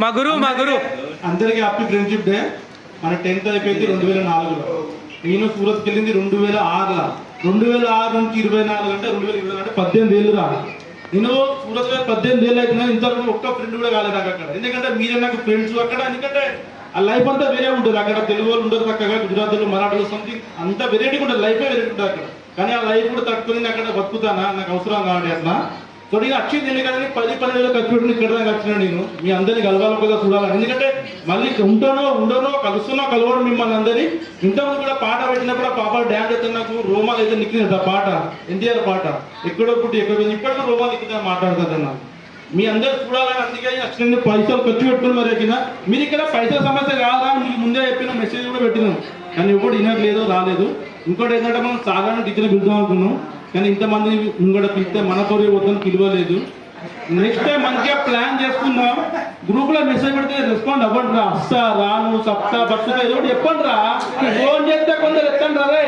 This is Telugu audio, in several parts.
మా గురువు మా గురువు. అందరికీ హ్యాపీ ఫ్రెండ్షిప్ డే మన టెన్త్ అయిపోయింది రెండు వేల నాలుగులో. నేను సూరత్కి వెళ్ళింది రెండు వేల ఆరులో. రెండు వేల ఆరు నుంచి ఇరవై నాలుగు అంటే రెండు వేల ఇరవై అంటే పద్దెనిమిది ఏళ్ళు రా నేను సూరత్ గారు పద్దెనిమిది ఏళ్ళు అవుతున్నా ఇంతవరకు ఒక్క ఫ్రెండ్ కూడా కాలేదు నాకు అక్కడ. ఎందుకంటే మీరే నాకు ఫ్రెండ్స్ అక్కడ. ఎందుకంటే ఆ లైఫ్ అంతా వేరే ఉంటుంది అక్కడ తెలుగు వాళ్ళు ఉండరు చక్కగా గుజరాతీలు మరాఠీలు సంథింగ్ అంతా వెరైటీగా ఉంటుంది లైఫే వెరైటీ ఉంటుంది అక్కడ. కానీ ఆ లైఫ్ కూడా తట్టుకుని నేను అక్కడ బతుకుతానా? నాకు అవసరం కావాలి అట్లా సో వచ్చింది ఎందుకంటే పది పన్నెండు ఖర్చు ఇక్కడ దాకా వచ్చిన నేను. మీ అందరినీ కూడా చూడాలని. ఎందుకంటే మళ్ళీ ఉంటానో ఉండనో కలుస్తున్నా కలవడం మిమ్మల్ని అందరినీ. ఇంతకుముందు కూడా పాట పెట్టినప్పుడు ఆ పాప డ్యాన్స్ అయితే నాకు రోమాలు అయితే నిక్కింది ఆ పాట. ఎన్టీఆర్ పాట. ఎక్కడో పుట్టి ఎక్కడో ఇప్పటికీ రోమాలు నిక్కిందని మాట్లాడుతుంది నాకు మీ అందరు చూడాలని అందుకే వచ్చిన పైసలు ఖర్చు పెట్టుకుని మరి ఎక్కిన. మీరు ఇక్కడ పైసల సమస్య కాదా మీకు ముందే చెప్పిన మెసేజ్ కూడా పెట్టినాను. కానీ ఎప్పుడు వినట్లేదో రాలేదు. ఇంకోటి ఏంటంటే మనం సాధారణ టీచర్ పిలుద్దాం అనుకున్నాం. కానీ ఇంతమంది ముంగడ పిలిస్తే మన కోరి వద్దని పిలవలేదు. నెక్స్ట్ టైం మంచిగా ప్లాన్ చేసుకుందాం. గ్రూప్లో మెసేజ్ పెడితే రెస్పాండ్ అవ్వండి రా అస్సా రాను సప్తా బస్తా ఏదో చెప్పండి రా ఫోన్ చేస్తే కొందరు ఎత్తండి రా. రే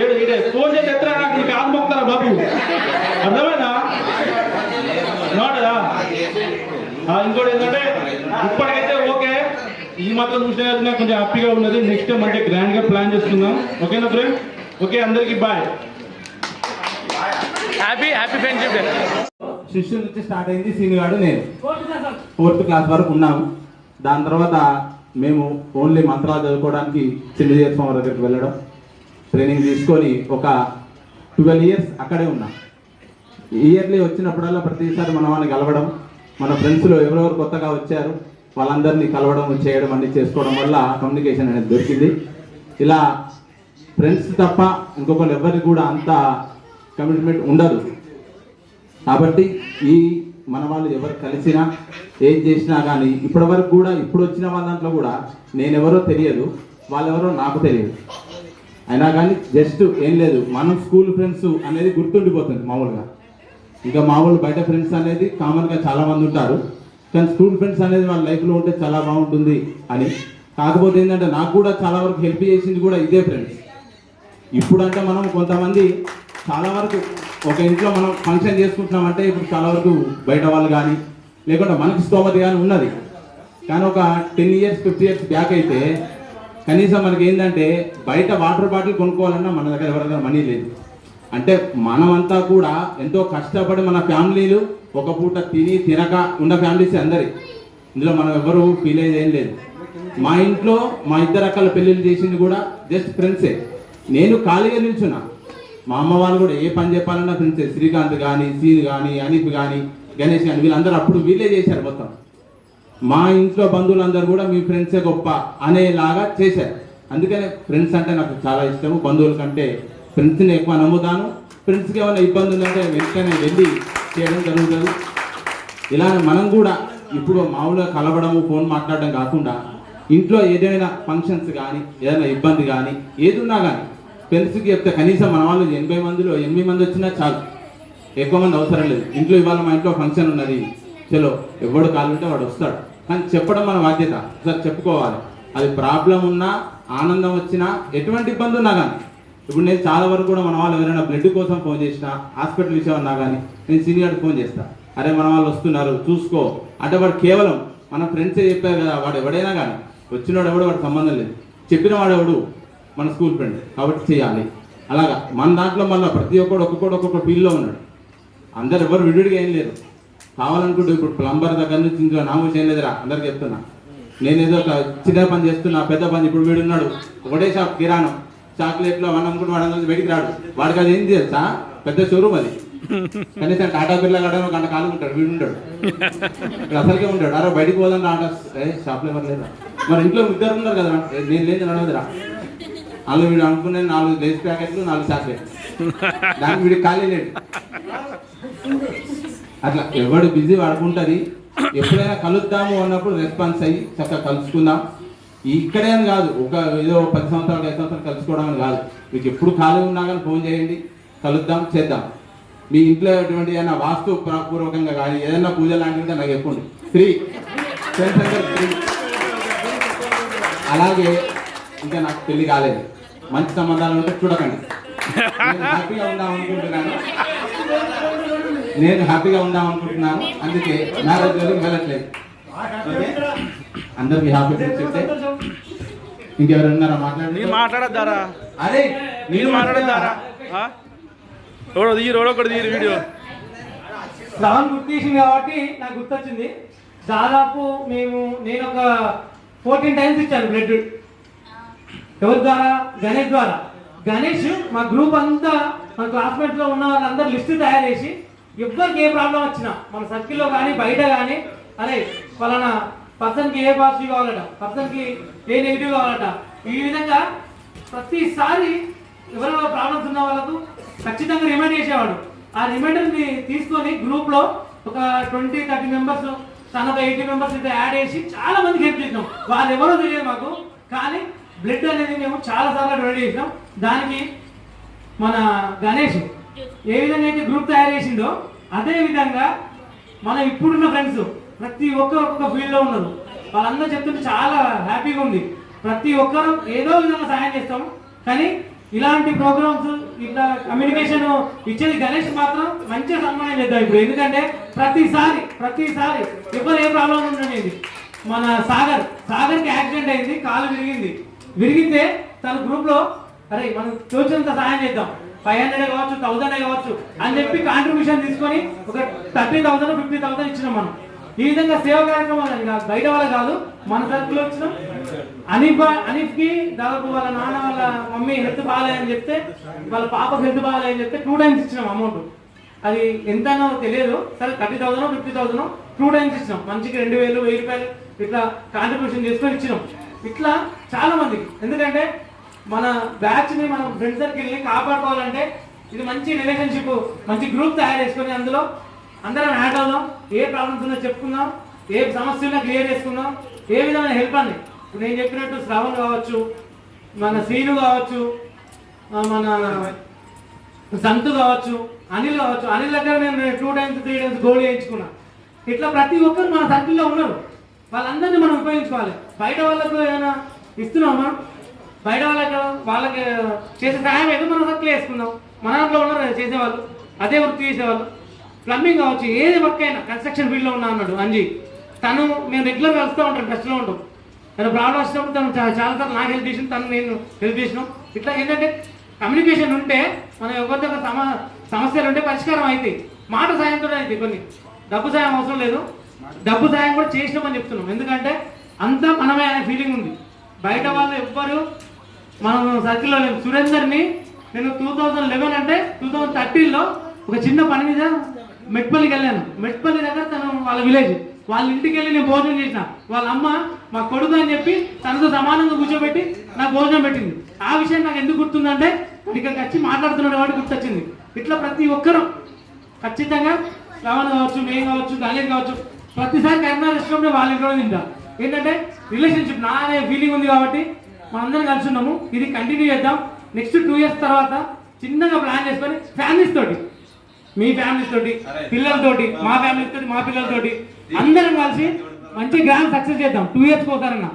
ఏడు ఈడే. ఫోన్ చేసి ఎత్తరా నాకు నీకు ఆత్మొక్తారా బాబు? అర్థమైనా నాడా ఇంకోటి ఏంటంటే ఇప్పటికైతే ఓకే. ఈ మాత్రం చూసినా కొంచెం హ్యాపీగా ఉన్నది. నెక్స్ట్ టైం అంటే గ్రాండ్గా ప్లాన్ చేసుకుందాం. ఓకేనా ఫ్రెండ్ ఓకే అందరికి bye. Happy happy friendship day శిష్యుల నుంచి స్టార్ట్ అయింది సీనిగాడు నేను. ఫోర్త్ క్లాస్ వరకు ఉన్నాము. దాని తర్వాత మేము ఓన్లీ మంత్రాలు చదువుకోవడానికి చిన్నజీర స్వామి దగ్గరికి వెళ్ళడం ట్రైనింగ్ తీసుకొని ఒక ట్వెల్వ్ ఇయర్స్ అక్కడే ఉన్నాం. ఇయర్లీ వచ్చినప్పుడల్లా ప్రతిసారి మన వాళ్ళని కలవడం మన ఫ్రెండ్స్లో ఎవరెవరు కొత్తగా వచ్చారు వాళ్ళందరినీ కలవడం చేయడం అన్ని చేసుకోవడం వల్ల కమ్యూనికేషన్ అనేది దొరికింది. ఇలా ఫ్రెండ్స్ తప్ప ఇంకొకరు ఎవరికి కూడా అంత కమిట్మెంట్ ఉండదు కాబట్టి ఈ మన వాళ్ళు ఎవరు కలిసినా ఏం చేసినా కానీ ఇప్పటి వరకు కూడా ఇప్పుడు వచ్చిన వాళ్ళ దాంట్లో కూడా నేనెవరో తెలియదు వాళ్ళెవరో నాకు తెలియదు. అయినా కానీ జస్ట్ ఏం లేదు మనం స్కూల్ ఫ్రెండ్స్ అనేది గుర్తుండిపోతుంది మామూలుగా. ఇంకా మామూలు బయట ఫ్రెండ్స్ అనేది కామన్గా చాలామంది ఉంటారు. కానీ స్కూల్ ఫ్రెండ్స్ అనేది వాళ్ళ లైఫ్లో ఉంటే చాలా బాగుంటుంది అని. కాకపోతే ఏంటంటే నాకు కూడా చాలా వరకు హెల్ప్ చేసింది కూడా ఇదే ఫ్రెండ్స్. ఇప్పుడంటే మనం కొంతమంది చాలా వరకు ఒక ఇంట్లో మనం ఫంక్షన్ చేసుకుంటున్నామంటే ఇప్పుడు చాలా వరకు బయట వాళ్ళు కానీ లేకుంటే మనకి స్తోమత కానీ ఉన్నది. కానీ ఒక ten years fifty years back అయితే కనీసం మనకి ఏంటంటే బయట వాటర్ బాటిల్ కొనుక్కోవాలన్నా మన దగ్గర ఎవరి దగ్గర మనీ లేదు. అంటే మనమంతా కూడా ఎంతో కష్టపడి మన ఫ్యామిలీలు ఒక పూట తిని తినక ఉన్న ఫ్యామిలీస్ అందరి. ఇందులో మనం ఎవరు ఫీల్ అయ్యేది ఏం లేదు. మా ఇంట్లో మా ఇద్దరు అక్కల పెళ్ళిళ్ళు చేసింది కూడా జస్ట్ ఫ్రెండ్సే నేను ఖాళీగా నిల్చున్నా. మా అమ్మ వాళ్ళు కూడా ఏ పని చెప్పాలన్నా ఫ్రెండ్సే శ్రీకాంత్ కానీ సీన్ కానీ అనిప్ కానీ గణేష్ కానీ వీళ్ళందరూ అప్పుడు వీళ్ళే చేశారు మొత్తం. మా ఇంట్లో బంధువులందరూ కూడా మీ ఫ్రెండ్సే గొప్ప అనేలాగా చేశారు. అందుకనే ఫ్రెండ్స్ అంటే నాకు చాలా ఇష్టము. బంధువుల కంటే ఫ్రెండ్స్ని ఎక్కువ నమ్ముతాను. ఫ్రెండ్స్కి ఏమైనా ఇబ్బంది ఉందంటే వెంటనే వెళ్ళి చేయడం జరుగుతుంది. ఇలా మనం కూడా ఇప్పుడు మామూలుగా కలవడము ఫోన్ మాట్లాడడం కాకుండా ఇంట్లో ఏదైనా ఫంక్షన్స్ కానీ ఏదైనా ఇబ్బంది కానీ ఏది ఉన్నా కానీ ఫ్రెండ్స్కి చెప్తే కనీసం మన వాళ్ళు ఎనభై మందిలో ఎనిమిది మంది వచ్చినా చాలు. ఎక్కువ మంది అవసరం లేదు. ఇంట్లో ఇవాళ మా ఇంట్లో ఫంక్షన్ ఉన్నది. చలో ఎవడు కాలుంటే వాడు వస్తాడు. కానీ చెప్పడం మన బాధ్యత. సార్ చెప్పుకోవాలి. అది ప్రాబ్లం ఉన్నా ఆనందం వచ్చినా ఎటువంటి ఇబ్బంది ఉన్నా కానీ. ఇప్పుడు నేను చాలా వరకు కూడా మన వాళ్ళు ఎవరైనా బ్లడ్ కోసం ఫోన్ చేసినా హాస్పిటల్ విషయం ఉన్నా కానీ నేను సీనియర్ ఫోన్ చేస్తాను అరే మన వాళ్ళు వస్తున్నారు చూసుకో. అంటే వాడు కేవలం మన ఫ్రెండ్సే చెప్పారు కదా వాడు ఎవడైనా కానీ. వచ్చినవాడు ఎవడు వాడు సంబంధం లేదు. చెప్పిన వాడు ఎవడు? మన స్కూల్ ఫ్రెండ్ కాబట్టి చేయాలి. అలాగా మన దాంట్లో మళ్ళీ ప్రతి ఒక్కడు ఒక్కొక్కడు ఒక్కొక్క ఫీల్డ్లో ఉన్నాడు. అందరు ఎవరు విడివిడిగా ఏం లేరు. కావాలనుకుంటే ఇప్పుడు ప్లంబర్ దగ్గర నుంచి ఇంకా నామూసి ఏం లేదురా అందరికి చెప్తున్నా. నేను ఏదో ఒక చిన్న పని చేస్తున్నా పెద్ద పని ఇప్పుడు వీడున్నాడు ఒకటే షాప్ కిరాణం. చాక్లెట్లు అవన్నీ అమ్ముకుంటూ వాడు అందరూ బయటికి రాడు. వాడికి అది ఏం తెలుసా? పెద్ద షోరూమ్ అది. కనీసం టాటా బిర్లా కట్టడం గంట కాలం ఉంటాడు వీడు ఉంటాడు ఇక్కడ అసలుకే ఉంటాడు అరే బయటికి పోదాం టాటా ఏ షాప్లో ఎవరు లేదా మరి ఇంట్లో ఇద్దరు ఉన్నారు కదా నేను లేదు నడవదురా అందులో వీడు అనుకునే నాలుగు లేస్ ప్యాకెట్లు నాలుగు చాక్లెట్లు. దానికి వీడికి ఖాళీ లేడు అట్లా ఎవడు బిజీ పడుకుంటుంది ఎప్పుడైనా కలుద్దాము అన్నప్పుడు రెస్పాన్స్ అయ్యి చక్కగా కలుసుకుందాం. ఇక్కడే అని కాదు ఒక ఏదో పది సంవత్సరాలు ఐదు సంవత్సరాలు కలుసుకోవడం అని కాదు. మీకు ఎప్పుడు ఖాళీ ఉన్నా కానీ ఫోన్ చేయండి కలుద్దాం చేద్దాం. మీ ఇంట్లో ఎటువంటి ఏదైనా వాస్తు పూర్వకంగా కానీ ఏదైనా పూజ లాంటివి నాకు చెప్పండి. ఫ్రీ ఫ్రెండ్స్ ఫ్రీ అలాగే ఇంకా నాకు పెళ్ళి కాలేదు. మంచి సంబంధాలు ఉంటే చూడకండి. నేను హ్యాపీగా ఉందాం అనుకుంటున్నాను. నేను హ్యాపీగా ఉందాం అనుకుంటున్నాను. అందుకే మ్యారేజ్ జోలికి వెళ్ళట్లేదు. ఓకే? అందరికి హ్యాపీ ఫ్రెండ్షిప్ డే ఇంకెవరు ఉన్నారా నీ మాట్లాడండి మాట్లాడద్దారా? అరే నేను మాట్లాడద్దారా? ఎవడో తీరు ఎవడో ఒకటి తీరు వీడియో. శ్రవణ్ గుర్తు చేసింది కాబట్టి నాకు గుర్తొచ్చింది. దాదాపు మేము నేను ఒక ఫోర్టీన్ టైమ్స్ ఇచ్చాను బ్లడ్. ఎవరి ద్వారా? గణేష్ ద్వారా. గణేష్ మా గ్రూప్ అంతా మన క్లాస్మేట్స్లో ఉన్న వాళ్ళందరూ లిస్ట్ తయారు చేసి ఎవరికి ఏ ప్రాబ్లం వచ్చినా మన సర్కిల్లో కానీ బయట కానీ అరే ఫలానా పర్సన్కి ఏ పాజిటివ్ కావాలట పర్సన్కి ఏ నెగిటివ్ కావాలట ఈ విధంగా ప్రతిసారి ఎవరైనా ప్రాబ్లమ్స్ ఉన్న వాళ్ళకు ఖచ్చితంగా రిమైండ్ చేసేవాడు. ఆ రిమైండర్ని తీసుకొని గ్రూప్లో ఒక ట్వంటీ థర్టీ మెంబర్స్ తన ఎయిటీ మెంబర్స్ అయితే యాడ్ చేసి చాలా మందికి హెల్ప్ చేసినాం. వాళ్ళు ఎవరో తెలియదు మాకు కానీ బ్లడ్ అనేది మేము చాలా సార్లు డొనేట్ చేసినాం. దానికి మన గణేష్ ఏ విధంగా అయితే గ్రూప్ తయారు చేసిందో అదే విధంగా మన ఇప్పుడున్న ఫ్రెండ్స్ ప్రతి ఒక్కరు ఒక్కొక్క ఫీల్డ్లో ఉన్నారు. వాళ్ళందరూ చెప్తుంటే చాలా హ్యాపీగా ఉంది. ప్రతి ఒక్కరు ఏదో విధంగా సహాయం చేస్తాం. కానీ ఇలాంటి ప్రోగ్రామ్స్ ఇట్లా కమ్యూనికేషన్ ఇచ్చేది గణేష్ మాత్రం మంచిగా సన్మానం చేద్దాం ఇప్పుడు. ఎందుకంటే ప్రతిసారి ప్రతిసారి ఎవరు ఏ ప్రాబ్లం ఉండలేదు మన సాగర్ సాగర్కి యాక్సిడెంట్ అయింది కాలు విరిగింది. విరిగితే తన గ్రూప్లో అరే మనం తోచినంత సహాయం చేద్దాం. ఫైవ్ హండ్రెడ్ కావచ్చు థౌసండ్ కావచ్చు అని చెప్పి కాంట్రిబ్యూషన్ తీసుకొని ఒక థర్టీ థౌసండ్ ఫిఫ్టీ థౌసండ్ ఇచ్చినాం మనం. ఈ విధంగా సేవ కార్యక్రమాలు బయట వాళ్ళ కాదు మన సర్కిల్ వచ్చినాం అనీఫ్ అనీఫ్కి దాదాపు వాళ్ళ నాన్న వాళ్ళ మమ్మీ హెల్త్ బాగాలేదని చెప్తే వాళ్ళ పాపకు హెల్త్ బాగాలేదని చెప్తే టూ టైమ్స్ ఇచ్చినాం అమౌంట్ అది ఎంతనో తెలియదు. సరే thirty thousand fifty thousand two times ఇచ్చినాం. మంచికి రెండు వేలు వెయ్యి రూపాయలు ఇట్లా కాంట్రిబ్యూషన్ చేసుకొని ఇచ్చినాం. ఇట్లా చాలా మందికి. ఎందుకంటే మన బ్యాచ్ని మనం ఫ్రెండ్ సర్కిల్ని కాపాడుకోవాలంటే ఇది మంచి రిలేషన్షిప్ మంచి గ్రూప్ తయారు చేసుకొని అందులో అందరం యాడ్ అవుదాం. ఏ ప్రాబ్లమ్స్ ఉన్నా చెప్పుకుందాం. ఏ సమస్య ఉన్నా క్లియర్ చేసుకుందాం. ఏ విధమైన హెల్ప్ అండి ఇప్పుడు నేను చెప్పినట్టు శ్రావణ్ కావచ్చు మన శ్రీను కావచ్చు మన సంతు కావచ్చు అనిల్ కావచ్చు. అనిల్ దగ్గర నేను two times three times gold చేయించుకున్నా ఇట్లా ప్రతి ఒక్కరు మన సర్కిల్లో ఉన్నారు. వాళ్ళందరినీ మనం ఉపయోగించుకోవాలి. బయట వాళ్ళకు ఏమైనా ఇస్తున్నామా? బయట వాళ్ళకి వాళ్ళకి చేసే సహాయం ఏదో మనం సర్కిల్ వేసుకుందాం మన దాంట్లో ఉన్నారు చేసేవాళ్ళు. అదే వృత్తి చేసేవాళ్ళు. ప్లంబింగ్ కావచ్చు ఏది వర్క్ అయినా. కన్స్ట్రక్షన్ ఫీల్డ్లో ఉన్నా అన్నాడు అంజీ. తను మేము రెగ్యులర్ కలుస్తూ ఉంటాం టచ్లో ఉంటాం. తను ప్రాబ్లం వచ్చినప్పుడు తను చాలా సార్లు నాకు హెల్ప్ చేసిన తను నేను హెల్ప్ చేసినాం. ఇట్లా ఏంటంటే కమ్యూనికేషన్ ఉంటే మనం ఎవరితో ఒక సమ సమస్యలు ఉంటే పరిష్కారం అవుతాయి మాట సాయంతో అవుతాయి కొన్ని. డబ్బు సాయం అవసరం లేదు. డబ్బు సాయం కూడా చేసినామని చెప్తున్నాం. ఎందుకంటే అంతా మనమే అనే ఫీలింగ్ ఉంది. బయట వాళ్ళు ఎవ్వరు మనం సర్కిల్లో లేము. సురేందర్ని నేను టూ థౌజండ్ లెవెన్ అంటే టూ థౌజండ్ థర్టీన్లో ఒక చిన్న పని మీద మెట్పల్లికి వెళ్ళాను. మెట్పల్లి దగ్గర తను వాళ్ళ విలేజ్ వాళ్ళ ఇంటికి వెళ్ళి నేను భోజనం చేసిన. వాళ్ళ అమ్మ మా కొడుకు అని చెప్పి తనతో సమానంగా కూర్చోబెట్టి నాకు భోజనం పెట్టింది. ఆ విషయం నాకు ఎందుకు గుర్తుందంటే ఇక్కడికి వచ్చి మాట్లాడుతున్నాడు వాడు గుర్తొచ్చింది. ఇట్లా ప్రతి ఒక్కరూ ఖచ్చితంగా శ్రవణ్ కావచ్చు మేము కావచ్చు దాని కావచ్చు ప్రతిసారి కరీంనగర్ రెస్టారెంట్ వాళ్ళ ఇంట్లో తింటా. ఏంటంటే రిలేషన్షిప్ నా అనే ఫీలింగ్ ఉంది కాబట్టి మనందరం కలిసి ఉన్నాము. ఇది కంటిన్యూ చేద్దాం. నెక్స్ట్ టూ ఇయర్స్ తర్వాత చిన్నగా ప్లాన్ చేసుకొని ఫ్యామిలీస్ తోటి మీ ఫ్యామిలీస్ తోటి పిల్లలతోటి మా ఫ్యామిలీస్ తోటి మా పిల్లలతోటి అందరం కలిసి మంచి గ్రాండ్ సక్సెస్ చేద్దాం. టూ ఇయర్స్ పోతారన్న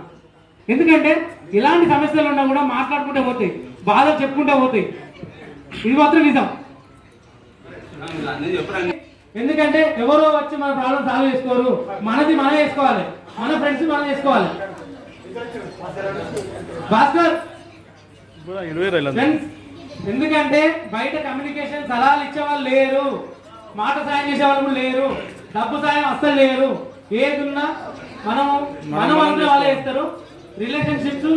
ఎందుకంటే ఇలాంటి సమస్యలు ఉన్నా కూడా మాట్లాడుకుంటే పోతాయి బాధలు చెప్పుకుంటే పోతాయి. ఇది మాత్రం నిజం. ఎందుకంటే ఎవరో వచ్చి మన ప్రాబ్లం సాల్వ్ చేసుకోరు. మనది మనం చేసుకోవాలి మన ఫ్రెండ్స్ మనం చేసుకోవాలి భాస్కర్! ఎందుకంటే బయట కమ్యూనికేషన్ సలహాలు ఇచ్చే వాళ్ళు లేరు. మాట సాయం చేసే వాళ్ళు కూడా లేరు. డబ్బు సాయం అస్సలు లేరు. ఏది ఉన్నా మనం మనం అనుకునే వాళ్ళే ఇస్తారు రిలేషన్షిప్స్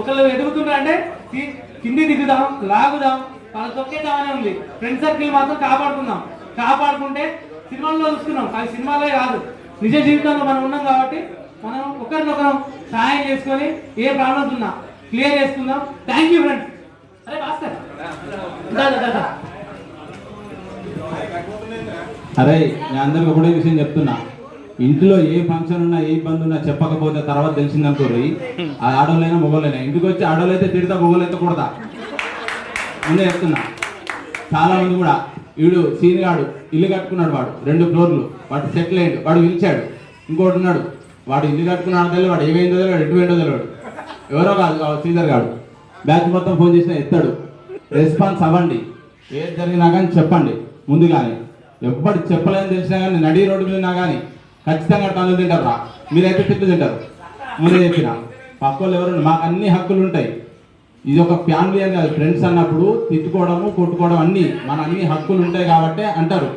ఒకళ్ళు ఎదుగుతున్నారు అంటే కి- కింది దిగుదాం లాగుదాం వాళ్ళ తొక్కేద్దామనే ఉంది. ఫ్రెండ్ సర్కిల్ మాత్రం కాపాడుకుందాం. కాపాడుకుంటే సినిమాల్లో చూస్తున్నాం. కానీ సినిమాలే కాదు. నిజ జీవితంలో మనం ఉన్నాం కాబట్టి మనం ఒకరినొకరం సహాయం చేసుకొని ఏ ప్రాబ్లమ్స్ ఉన్నా క్లియర్ చేసుకుందాం. థ్యాంక్ యూ ఫ్రెండ్స్ అరే భాస్కర్. అరే నేను అందరికి ఒకటే విషయం చెప్తున్నా. ఇంట్లో ఏ ఫంక్షన్ ఉన్నా ఏ ఇబ్బంది ఉన్నా చెప్పకపోతే తర్వాత తెలిసిందనుకోరు అది ఆడోళ్ళైనా మొగోళ్ళైనా. ఇంటికి వచ్చి ఆడోళ్ళైతే తిడతా అయితే కొడతా. ముందే చెప్తున్నా. చాలా మంది కూడా వీడు సీనిగాడు ఇల్లు కట్టుకున్నాడు వాడు రెండు ఫ్లోర్లు. వాడు సెటిల్ అయ్యాడు వాడు పిలిచాడు ఇంకోటి ఉన్నాడు వాడు ఇల్లు కట్టుకున్నాడు తెలియదు వాడు ఏమైందో తెలియదు ఎటు పోయిందో తెలియదు. ఎవరో కాదు శ్రీధర్ గాడు. బ్యాచ్ మొత్తం ఫోన్ చేసినా ఎత్తాడు. రెస్పాన్స్ అవ్వండి. ఏది జరిగినా కానీ చెప్పండి. ముందుగానే. ఎవ్వడు చెప్పలేని తెలిసినా కానీ నడి రోడ్డు మీద ఉన్నా కానీ ఖచ్చితంగా తను తింటారు రా. మీరైతే తిట్లు తింటారు. ముందే చెప్పిన. పక్క వాళ్ళు ఎవరు మాకు అన్ని హక్కులు ఉంటాయి. ఇది ఒక ఫ్యామిలీ అని కాదు ఫ్రెండ్స్ అన్నప్పుడు తిట్టుకోవడము కొట్టుకోవడం అన్ని మన అన్ని హక్కులు ఉంటాయి కాబట్టి అంటారు.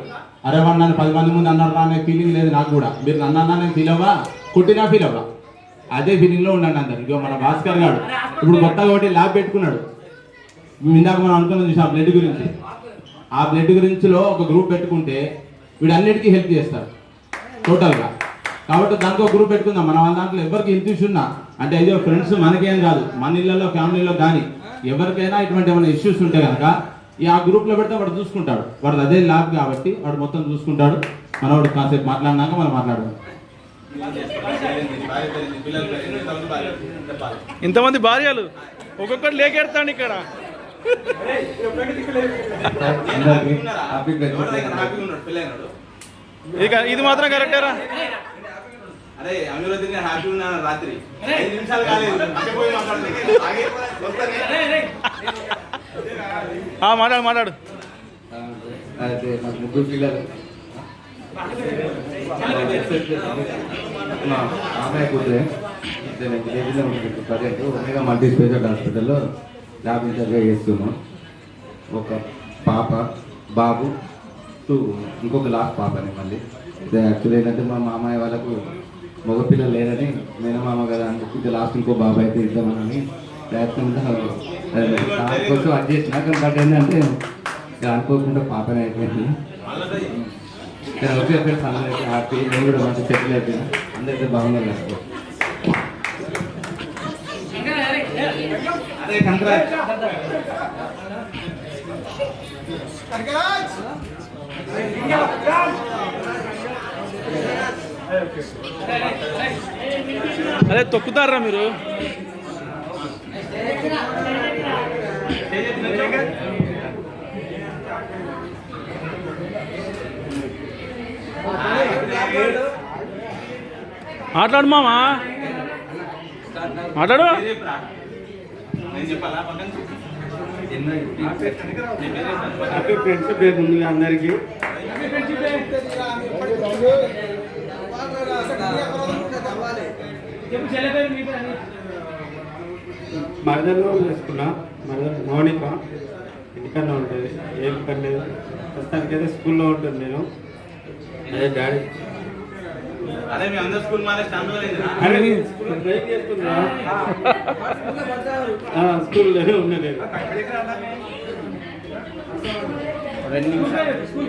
అరే వాడు నన్ను పది మంది ముందు అన్నారు అనే ఫీలింగ్ లేదు నాకు కూడా. మీరు నన్ను అన్నా నేను ఫీల్ అవ్వా? కొట్టినా ఫీల్ అవ్వా? అదే ఫీలింగ్లో ఉన్నాడు ఉండండి అందరు. ఇగో మన భాస్కర్ గారు ఇప్పుడు కొత్తగా ఒకటి ల్యాబ్ పెట్టుకున్నాడు. ఇందాక మనం అనుకున్నాం చూసాం బ్లడ్ గురించి? ఆ బ్లడ్ గురించిలో ఒక గ్రూప్ పెట్టుకుంటే వీడు అన్నిటికీ హెల్ప్ చేస్తారు. టోటల్గా కాబట్టి దానికి ఒక గ్రూప్ పెట్టుకుందాం. మన వాళ్ళ దాంట్లో ఎవరికి హెల్త్ ఇష్యూ ఉన్నా అంటే ఇదో ఫ్రెండ్స్ మనకేం కాదు మన ఇళ్ళలో ఫ్యామిలీలో కానీ ఎవరికైనా ఇటువంటి ఏమైనా ఇష్యూస్ ఉంటే కనుక ఈ ఆ గ్రూప్లో పెడితే వాడు చూసుకుంటాడు. వాడు అదే ల్యాబ్ కాబట్టి వాడు మొత్తం చూసుకుంటాడు. మనవాడు కాసేపు మాట్లాడినాక మనం మాట్లాడదాం. ఇంతమంది భార్యలు ఒక్కొక్కటి లేకెడతాండి ఇక్కడ. ఇక ఇది మాత్రం కరెక్టేరా? అరే అమీరుద్దీన్ గారు హ్యాపీ ఉన్నాను రాత్రి ఐదు నిమిషాలు కాలేదు. మాట్లాడు మాట్లాడు. అయితే నాకు ముగ్గురు పిల్లలు. మా అమ్మాయి కూతురే. నేను విలేజ్లో ఉంటుంది ప్రజెంట్ ఒమేగా మల్టీ స్పెషల్ హాస్పిటల్లో ల్యాబ్ ఇన్ఛార్జ్గా చేస్తున్నాం. ఒక పాప బాబు టూ ఇంకొక లాస్ట్ పాపని మళ్ళీ. అయితే యాక్చువల్లీ ఏంటంటే మా మామయ్య వాళ్ళకు మగపిల్లలు లేరని మేనమామ కదా అని చెప్పి లాస్ట్ ఇంకో బాబాయ్ అయితే ఇద్దామని ప్రయత్నంగా దానికోసం అది చేసిన కానీ బట్ ఏంటంటే అనుకోకుండా పాపనే అయిపోయింది. నేను వచ్చే ఒకటి అందరూ అయితే హ్యాపీ నేను కూడా మంచి సెటిల్ అయిపోయినా. అందరికీ బాగున్నారు అనుకో అదే తొక్కుతారా మీరు? మాట్లాడు మామా. మాట్లాడు. నేను అందరికీ. చెప్పు చెల్లెపేరు మీ పేరు అని. మరదలు చేసుకున్నా మరదలు మౌనిక ఇంటికన్నా ఉంటుంది. ఏం పని లేదు. ప్రస్తుతానికైతే స్కూల్లో ఉంటుంది నేను. అదే డాడీ. అరే మీ అందరు స్కూల్ మారే చేస్తుందా స్కూల్లోనే ఉన్నా నేను. రెండు నిమిషాలు. స్కూల్